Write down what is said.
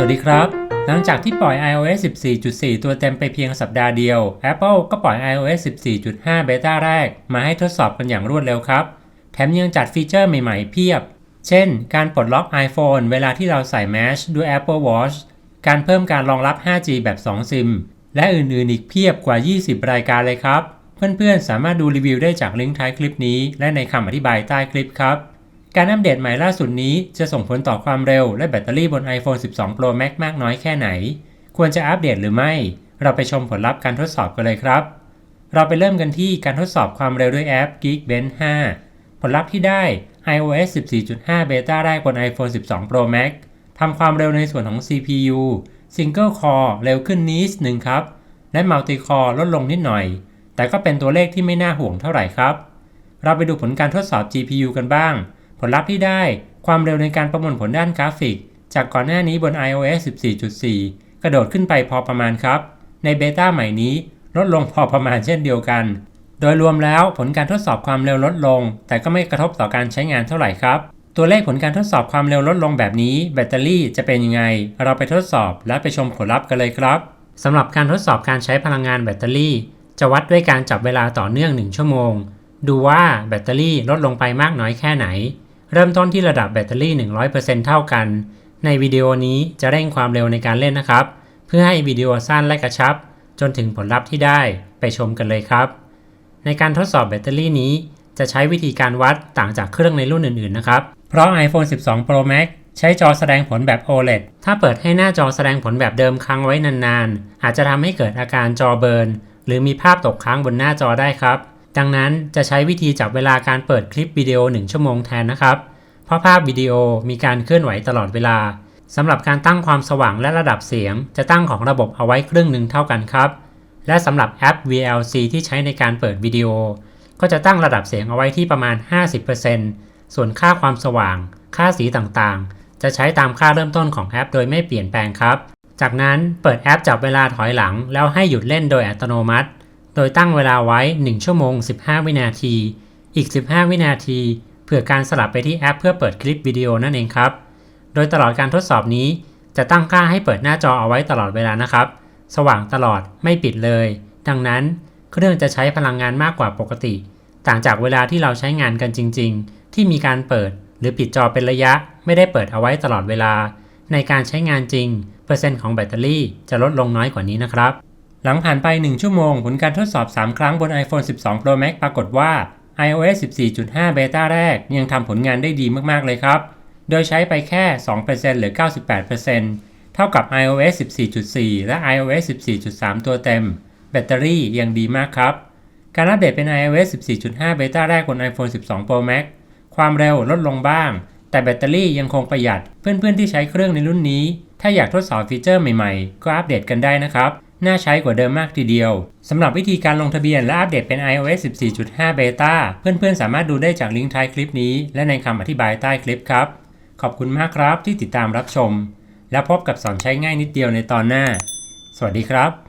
สวัสดีครับ หลังจากที่ปล่อย iOS 14.4 ตัวเต็มไปเพียงสัปดาห์เดียว Apple ก็ปล่อย iOS 14.5 เบต้าแรก มาให้ทดสอบกันอย่างรวดเร็วครับ แถมยังจัดฟีเจอร์ใหม่ๆเพียบ เช่น การปลดล็อก iPhone เวลาที่เราใส่ Mesh ด้วย Apple Watch การเพิ่มการรองรับ 5G แบบ 2 ซิม และอื่นๆ อีกเพียบกว่า 20 รายการเลยครับ เพื่อนๆ สามารถดูรีวิวได้จากลิงก์ท้ายคลิปนี้ และในคำอธิบายใต้คลิปครับ การอัปเดตใหม่ล่าสุดนี้จะส่งผลต่อความเร็วและแบตเตอรี่บน iPhone 12 Pro Max มากน้อยแค่ไหน ควรจะอัปเดตหรือไม่ เราไปชมผลลัพธ์การทดสอบกันเลยครับ เราไปเริ่มกันที่การทดสอบความเร็วด้วยแอป Geekbench 5 ผลลัพธ์ที่ได้ iOS 14.5 Beta แรกบน iPhone 12 Pro Max ทำความเร็วในส่วนของ CPU Single Core เร็วขึ้นนิดหนึ่งครับ และ Multi Core ลดลงนิดหน่อย แต่ก็เป็นตัวเลขที่ไม่น่าห่วงเท่าไหร่ครับ เราไปดูผลการทดสอบ GPU กันบ้าง ผลลัพธ์ที่ได้ความเร็วในการประมวลผลด้านกราฟิก จากก่อนหน้านี้บน iOS 14.4 กระโดดขึ้นไปพอประมาณครับ ในเบต้าใหม่นี้ลดลงพอประมาณเช่นเดียวกัน โดยรวมแล้วผลการทดสอบความเร็วลดลง แต่ก็ไม่กระทบต่อการใช้งานเท่าไหร่ครับ ตัวเลขผลการทดสอบความเร็วลดลงแบบนี้ แบตเตอรี่จะเป็นยังไง เราไปทดสอบและไปชมผลลัพธ์กันเลยครับสำหรับการทดสอบการใช้พลังงานแบตเตอรี่ จะวัดด้วยการจับเวลาต่อเนื่อง 1 ชั่วโมง ดูว่าแบตเตอรี่ลดลงไปมากน้อยแค่ไหน เริ่มต้นที่ระดับแบตเตอรี่ 100%เท่ากัน ในวิดีโอนี้จะเร่งความเร็วในการเล่นนะครับ เพื่อให้วิดีโอสั้นและกระชับ จนถึงผลลัพธ์ที่ได้ไปชมกันเลยครับ ในการทดสอบแบตเตอรี่นี้ จะใช้วิธีการวัดต่างจากเครื่องในรุ่นอื่นๆนะครับ เพราะ iPhone 12 Pro Max ใช้จอแสดงผลแบบ OLED ถ้าเปิดให้หน้าจอแสดงผลแบบเดิมค้างไว้นานๆ อาจจะทำให้เกิดอาการจอเบิร์นหรือมีภาพตกค้างบนหน้าจอได้ครับ ดังนั้นจะใช้วิธีจับเวลาการเปิดคลิปวิดีโอ 1 ชั่วโมงแทนนะครับ เพราะภาพวิดีโอมีการเคลื่อนไหวตลอดเวลาสำหรับการตั้งความสว่างและระดับเสียง จะตั้งของระบบเอาไว้ครึ่งหนึ่งเท่ากันครับ และสำหรับแอป VLC ที่ใช้ในการเปิดวิดีโอ ก็จะตั้งระดับเสียงเอาไว้ที่ประมาณ 50%ส่วนค่าความสว่าง ค่าสีต่างๆ จะใช้ตามค่าเริ่มต้นของแอป โดยไม่เปลี่ยนแปลงครับ จากนั้นเปิดแอปจับเวลาถอยหลัง แล้วให้หยุดเล่นโดยอัตโนมัติ โดยตั้งเวลาไว้ 1 ชั่วโมง 15 วินาที อีก 15 วินาที เพื่อการสลับไปที่แอปเพื่อเปิดคลิปวิดีโอนั่นเองครับ โดยตลอดการทดสอบนี้ จะตั้งค่าให้เปิดหน้าจอเอาไว้ตลอดเวลานะครับ สว่างตลอดไม่ปิดเลย ดังนั้นเครื่องจะใช้พลังงานมากกว่าปกติ ต่างจากเวลาที่เราใช้งานกันจริง ๆ ที่มีการเปิดหรือปิดจอเป็นระยะ ไม่ได้เปิดเอาไว้ตลอดเวลา ในการใช้งานจริง เปอร์เซ็นต์ของแบตเตอรี่จะลดลงน้อยกว่านี้นะครับ หลังผ่านไป 1 ชั่วโมง ผลการทดสอบ 3 ครั้งบน iPhone 12 Pro Max ปรากฏว่า iOS 14.5เบต้าแรก ยังทำผลงานได้ดีมาก ๆ เลยครับ โดยใช้ไปแค่ 2%หรือ 98%เท่ากับ iOS 14.4 และ iOS 14.3 ตัวเต็ม แบตเตอรี่ยังดีมากครับ การอัปเดตเป็น iOS 14.5เบต้าแรกบน iPhone 12 Pro Max ความเร็วลดลงบ้าง แต่แบตเตอรี่ยังคงประหยัด เพื่อนๆที่ใช้เครื่องในรุ่นนี้ ถ้าอยากทดสอบฟีเจอร์ใหม่ๆ ก็อัปเดตกันได้นะครับ น่าใช้กว่าเดิมมากทีเดียว สำหรับวิธีการลงทะเบียนและอัปเดตเป็น iOS 14.5เบต้าเพื่อนๆ สามารถดูได้จากลิงก์ท้ายคลิปนี้ และในคำอธิบายใต้คลิปครับ ขอบคุณมากครับที่ติดตามรับชม และพบกับสอนใช้ง่ายนิดเดียวในตอนหน้า สวัสดีครับ